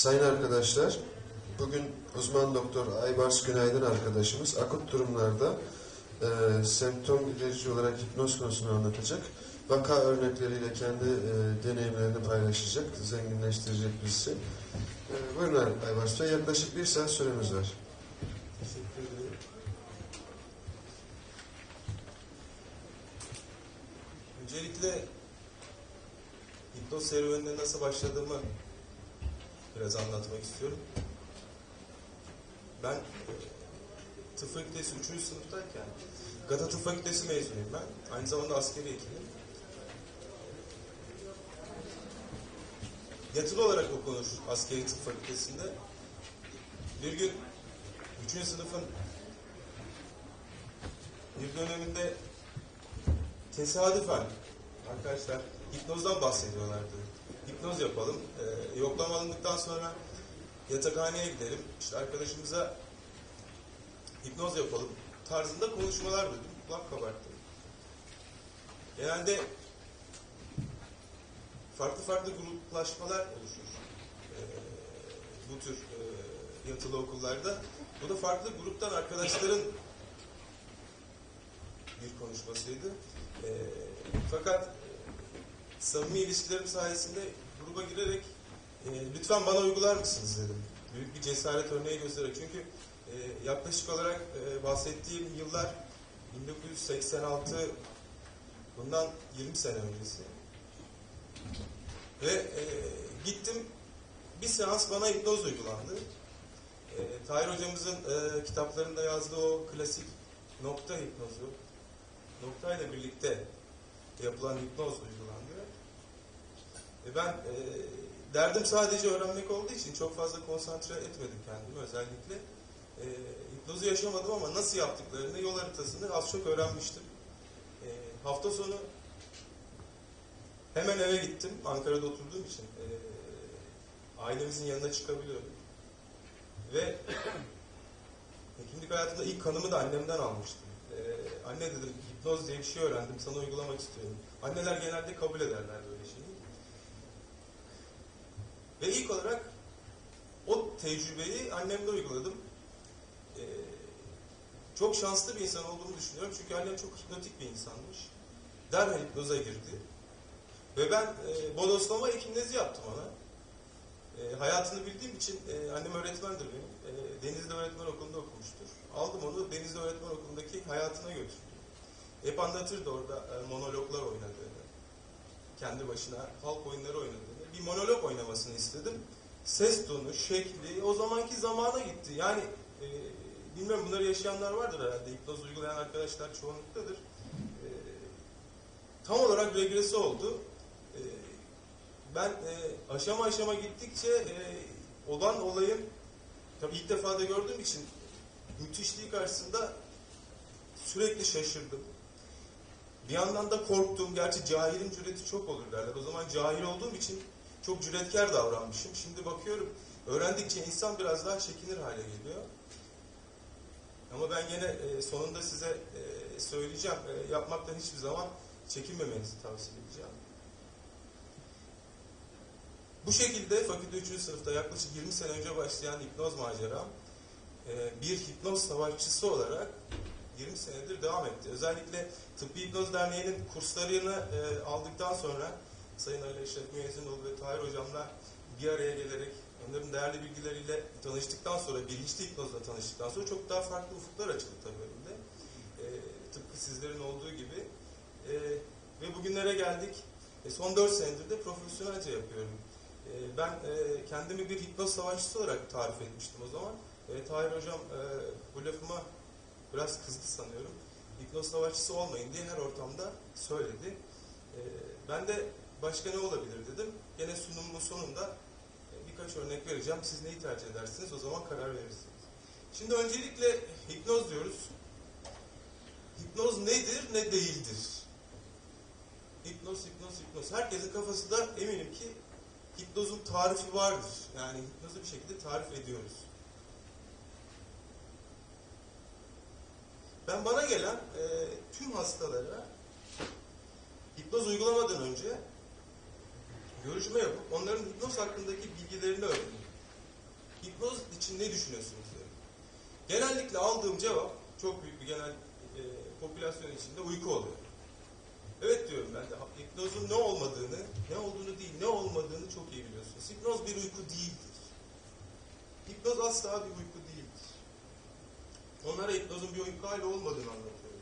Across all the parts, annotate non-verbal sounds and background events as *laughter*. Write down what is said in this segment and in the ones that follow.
Sayın arkadaşlar, bugün uzman doktor Aybars Günaydın arkadaşımız akut durumlarda e, semptom ilerici olarak hipnoz konusunu anlatacak. Vaka örnekleriyle kendi e, deneyimlerini paylaşacak, zenginleştirecek bizi. E, buyurun Aybars Bey, yaklaşık bir saat süremiz var. Teşekkür ederim. Öncelikle hipnoz serüvenine nasıl başladığımı biraz anlatmak istiyorum. Ben e, tıp fakültesi 3. sınıftayken Gata Tıp Fakültesi mezunuyum ben. Aynı zamanda askeri hekimim. Yatılı olarak okunur askeri tıp fakültesinde. Bir gün 3. sınıfın bir döneminde tesadüfen arkadaşlar hipnozdan bahsediyorlardı. Hipnoz yapalım. Ee, yoklama alındıktan sonra yatakhaneye gidelim. İşte arkadaşımıza hipnoz yapalım tarzında konuşmalar duydum. Kulak kabarttım. Genelde farklı farklı gruplaşmalar oluşur. Ee, bu tür e, yatılı okullarda. Bu da farklı gruptan arkadaşların bir konuşmasıydı. Ee, fakat samimi ilişkilerim sayesinde gruba girerek e, lütfen bana uygular mısınız dedim. Büyük bir cesaret örneği göstererek. Çünkü e, yaklaşık olarak e, bahsettiğim yıllar 1986 bundan 20 sene öncesi. Ve e, gittim bir seans bana hipnoz uygulandı. E, Tahir hocamızın e, kitaplarında yazdığı o klasik nokta hipnozu, noktayla birlikte yapılan hipnoz uygulandı. E, ben e, derdim sadece öğrenmek olduğu için çok fazla konsantre etmedim kendimi özellikle. E, hipnozu yaşamadım ama nasıl yaptıklarını, yol haritasını az çok öğrenmiştim. E, hafta sonu hemen eve gittim. Ankara'da oturduğum için e, ailemizin yanına çıkabiliyorum. Ve *coughs* hekimlik hayatımda ilk kanımı da annemden almıştım. Ee, anne dedim hipnoz diye bir şey öğrendim sana uygulamak istiyorum. Anneler genelde kabul ederler böyle şeyi. Ve ilk olarak o tecrübeyi annemde uyguladım. Ee, çok şanslı bir insan olduğumu düşünüyorum çünkü annem çok hipnotik bir insanmış. Derhal hipnoza girdi. Ve ben e, bodoslama hekimnezi yaptım ona. E, hayatını bildiğim için e, annem öğretmendir benim. E, Denizli Öğretmen Okulu'nda okumuştur. Aldım onu Denizli Öğretmen Okulu'ndaki hayatına götürdüm. Hep anlatırdı orada e, monologlar oynadığını. Kendi başına halk oyunları oynadığını. Bir monolog oynamasını istedim. Ses tonu, şekli o zamanki zamana gitti. Yani e, bilmem bunları yaşayanlar vardır herhalde. Hipnoz uygulayan arkadaşlar çoğunluktadır. E, tam olarak regresi oldu. E, ben e, aşama aşama gittikçe e, olan olayın tabii ilk defa da gördüğüm için müthişliği karşısında sürekli şaşırdım. Bir yandan da korktum. Gerçi cahilin cüreti çok olur derler. O zaman cahil olduğum için çok cüretkar davranmışım. Şimdi bakıyorum öğrendikçe insan biraz daha çekinir hale geliyor. Ama ben yine e, sonunda size e, söyleyeceğim. E, yapmaktan hiçbir zaman çekinmemenizi tavsiye edeceğim. Bu şekilde fakülte 3. sınıfta yaklaşık 20 sene önce başlayan hipnoz maceram bir hipnoz savaşçısı olarak 20 senedir devam etti. Özellikle Tıbbi Hipnoz Derneği'nin kurslarını aldıktan sonra Sayın Ali Eşref Müezzinoğlu ve Tahir Hocam'la bir araya gelerek onların değerli bilgileriyle tanıştıktan sonra, bilinçli hipnozla tanıştıktan sonra çok daha farklı ufuklar açıldı tabii önümde. E, tıpkı sizlerin olduğu gibi. E, ve bugünlere geldik. E, son 4 senedir de profesyonelce yapıyorum. E, ben e, kendimi bir hipnoz savaşçısı olarak tarif etmiştim o zaman. E, Tahir Hocam e, bu lafıma biraz kızdı sanıyorum. Hipnoz savaşçısı olmayın diye her ortamda söyledi. Ben de başka ne olabilir dedim. Gene sunumumun sonunda e, birkaç örnek vereceğim. Siz neyi tercih edersiniz o zaman karar verirsiniz. Şimdi öncelikle hipnoz diyoruz. Hipnoz nedir ne değildir? Hipnoz, hipnoz, hipnoz. Herkesin kafasında eminim ki hipnozun tarifi vardır. Yani hipnozu bir şekilde tarif ediyoruz. Ben bana gelen e, tüm hastalara hipnoz uygulamadan önce görüşme yapıp onların hipnoz hakkındaki bilgilerini öğrendim. hipnoz için ne düşünüyorsunuz dedim. Genellikle aldığım cevap çok büyük bir genel e, popülasyon içinde uyku oluyor. Evet diyorum ben de hipnozun ne olmadığını, ne olduğunu değil, ne olmadığını çok iyi biliyorsunuz. Hipnoz bir uyku değildir. Hipnoz asla bir uyku değildir. Onlara hipnozun bir uyku hali olmadığını anlatıyorum.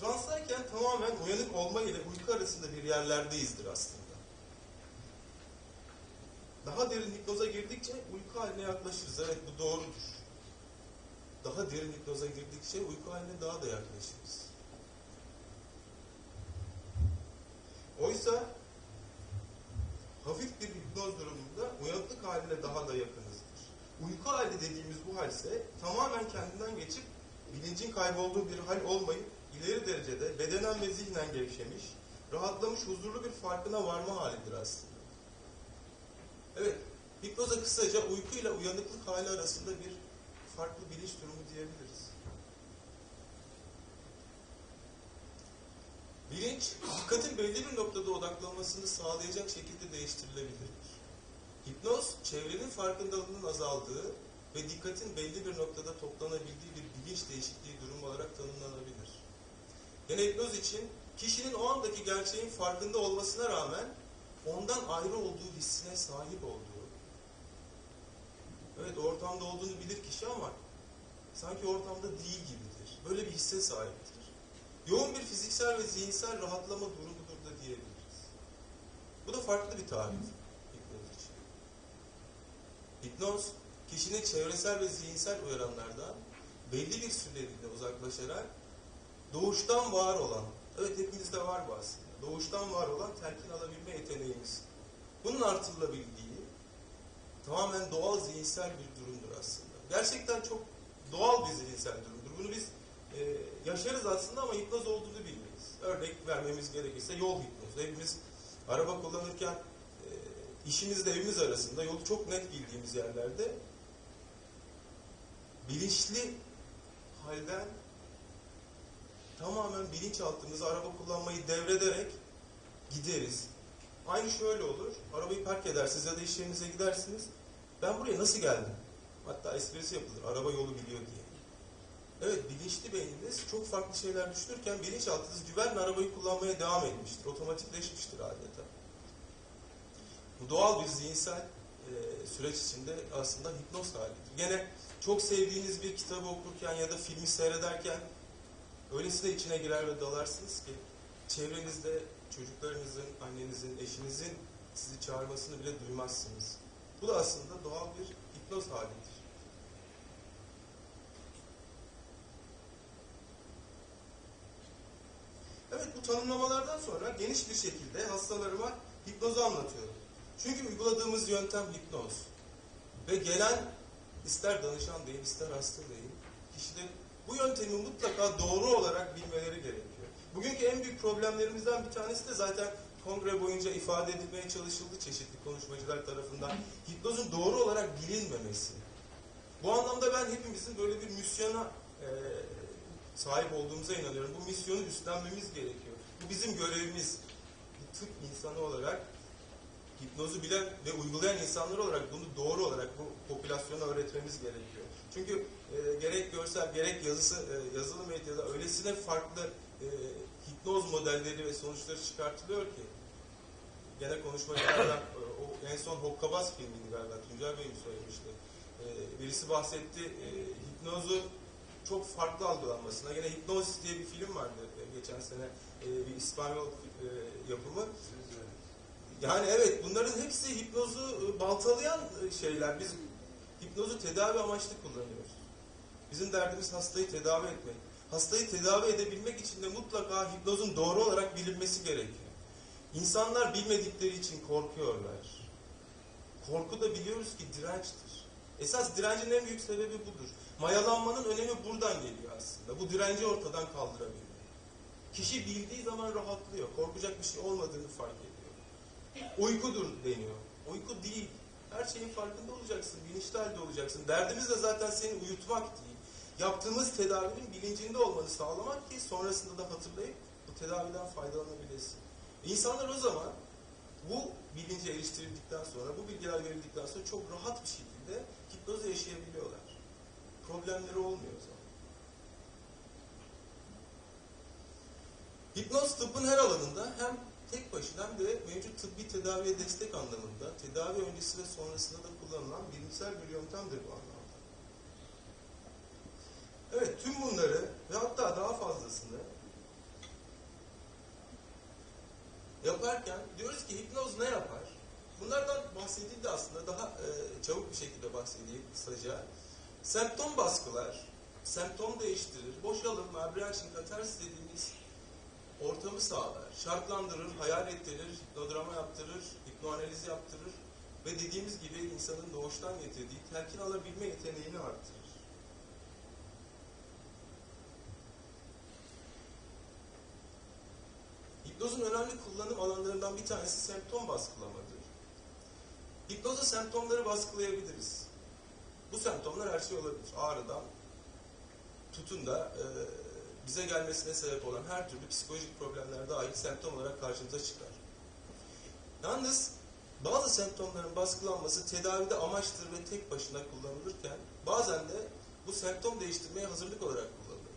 Transtayken tamamen uyanık olma ile uyku arasında bir yerlerdeyizdir aslında. Daha derin hipnoza girdikçe uyku haline yaklaşırız. Evet bu doğrudur. Daha derin hipnoza girdikçe uyku haline daha da yaklaşırız. Oysa hafif bir hipnoz durumunda uyanıklık haline daha da yakınızdır. Uyku hali dediğimiz bu hal ise tamamen kendinden geçip bilincin kaybolduğu bir hal olmayıp ileri derecede bedenen ve zihnen gevşemiş, rahatlamış, huzurlu bir farkına varma halidir aslında. Evet, hipnoza kısaca uyku ile uyanıklık hali arasında bir farklı bilinç durumu diyebiliriz. Bilinç, dikkatin belli bir noktada odaklanmasını sağlayacak şekilde değiştirilebilir. Hipnoz, çevrenin farkındalığının azaldığı ve dikkatin belli bir noktada toplanabildiği bir bilinç değişikliği durum olarak tanımlanabilir. Yine hipnoz için kişinin o andaki gerçeğin farkında olmasına rağmen ondan ayrı olduğu hissine sahip olduğu. Evet ortamda olduğunu bilir kişi ama sanki ortamda değil gibidir. Böyle bir hisse sahiptir. Yoğun bir fiziksel ve zihinsel rahatlama durumudur da diyebiliriz. Bu da farklı bir tarif hipnoz için. Hipnoz, kişinin çevresel ve zihinsel uyaranlardan belli bir süreliğine uzaklaşarak doğuştan var olan, evet hepimizde var bu aslında, doğuştan var olan telkin alabilme yeteneğimiz. Bunun artırılabildiği tamamen doğal zihinsel bir durumdur aslında. Gerçekten çok doğal bir zihinsel durumdur. Bunu biz e, yaşarız aslında ama hipnoz olduğunu bilmeyiz. Örnek vermemiz gerekirse yol hipnozu. Hepimiz araba kullanırken e, işimizle evimiz arasında yolu çok net bildiğimiz yerlerde bilinçli halden tamamen bilinçaltımıza araba kullanmayı devrederek gideriz. Aynı şöyle olur. Arabayı park edersiniz ya da iş yerinize gidersiniz. Ben buraya nasıl geldim? Hatta esprisi yapılır. Araba yolu biliyor diye. Evet bilinçli beyniniz çok farklı şeyler düşünürken bilinçaltınız güvenle arabayı kullanmaya devam etmiştir. Otomatikleşmiştir adeta. Bu doğal bir zihinsel e, süreç içinde aslında hipnoz halidir. Gene çok sevdiğiniz bir kitabı okurken ya da filmi seyrederken öylesine içine girer ve dalarsınız ki çevrenizde çocuklarınızın, annenizin, eşinizin sizi çağırmasını bile duymazsınız. Bu da aslında doğal bir hipnoz halidir. Evet bu tanımlamalardan sonra geniş bir şekilde hastalarıma hipnozu anlatıyorum. Çünkü uyguladığımız yöntem hipnoz. Ve gelen ister danışan değil, ister hasta değil, kişilerin bu yöntemi mutlaka doğru olarak bilmeleri gerekiyor. Bugünkü en büyük problemlerimizden bir tanesi de zaten kongre boyunca ifade edilmeye çalışıldı çeşitli konuşmacılar tarafından. Hipnozun doğru olarak bilinmemesi. Bu anlamda ben hepimizin böyle bir misyona e, sahip olduğumuza inanıyorum. Bu misyonu üstlenmemiz gerekiyor. Bu bizim görevimiz. Bir tıp insanı olarak hipnozu bilen ve uygulayan insanlar olarak bunu doğru olarak bu popülasyona öğretmemiz gerekiyor. Çünkü e, gerek görsel gerek yazısı e, yazılı medyada öylesine farklı e, hipnoz modelleri ve sonuçları çıkartılıyor ki gene konuşmacılardan *coughs* o en son Hokkabaz filmiydi galiba Tuncay Bey mi söylemişti. E, birisi bahsetti e, hipnozu çok farklı algılanmasına. Gene Hipnoz diye bir film vardı e, geçen sene e, bir İspanyol e, yapımı. Yani evet bunların hepsi hipnozu e, baltalayan e, şeyler. Biz hipnozu tedavi amaçlı kullanıyoruz. Bizim derdimiz hastayı tedavi etmek. Hastayı tedavi edebilmek için de mutlaka hipnozun doğru olarak bilinmesi gerekiyor. İnsanlar bilmedikleri için korkuyorlar. Korku da biliyoruz ki dirençtir. Esas direncin en büyük sebebi budur. Mayalanmanın önemi buradan geliyor aslında. Bu direnci ortadan kaldırabilmek. Kişi bildiği zaman rahatlıyor. Korkacak bir şey olmadığını fark ediyor. Uykudur deniyor. Uyku değil. Her şeyin farkında olacaksın. Bilinçli halde olacaksın. Derdimiz de zaten seni uyutmak değil. Yaptığımız tedavinin bilincinde olmanı sağlamak ki sonrasında da hatırlayıp bu tedaviden faydalanabilesin. İnsanlar o zaman bu bilince eriştirildikten sonra, bu bilgiler verildikten sonra çok rahat bir şekilde hipnozu yaşayabiliyorlar. Problemleri olmuyor o zaman. Hipnoz tıbbın her alanında hem tek başına hem de mevcut tıbbi tedaviye destek anlamında tedavi öncesi ve sonrasında da kullanılan bilimsel bir yöntemdir bu anlamda. Evet, tüm bunları ve hatta daha fazlasını yaparken diyoruz ki hipnoz ne yapar? Bunlardan bahsedildi aslında daha e, çabuk bir şekilde bahsedeyim kısaca. Semptom baskılar, semptom değiştirir, boşalım, abrasion, katarsis dediğimiz ortamı sağlar, şartlandırır, hayal ettirir, hipnodrama yaptırır, hipnoanaliz yaptırır ve dediğimiz gibi insanın doğuştan getirdiği telkin alabilme yeteneğini arttırır. Hipnozun önemli kullanım alanlarından bir tanesi semptom baskılamadır. Hipnozda semptomları baskılayabiliriz. Bu semptomlar her şey olabilir. Ağrıdan tutun da e, bize gelmesine sebep olan her türlü psikolojik problemler dahil semptom olarak karşımıza çıkar. Yalnız bazı semptomların baskılanması tedavide amaçtır ve tek başına kullanılırken bazen de bu semptom değiştirmeye hazırlık olarak kullanılabilir.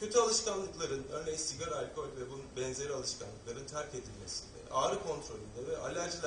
Kötü alışkanlıkların, örneğin sigara, alkol ve bunun benzeri alışkanlıkların terk edilmesinde, ağrı kontrolünde ve alerjiler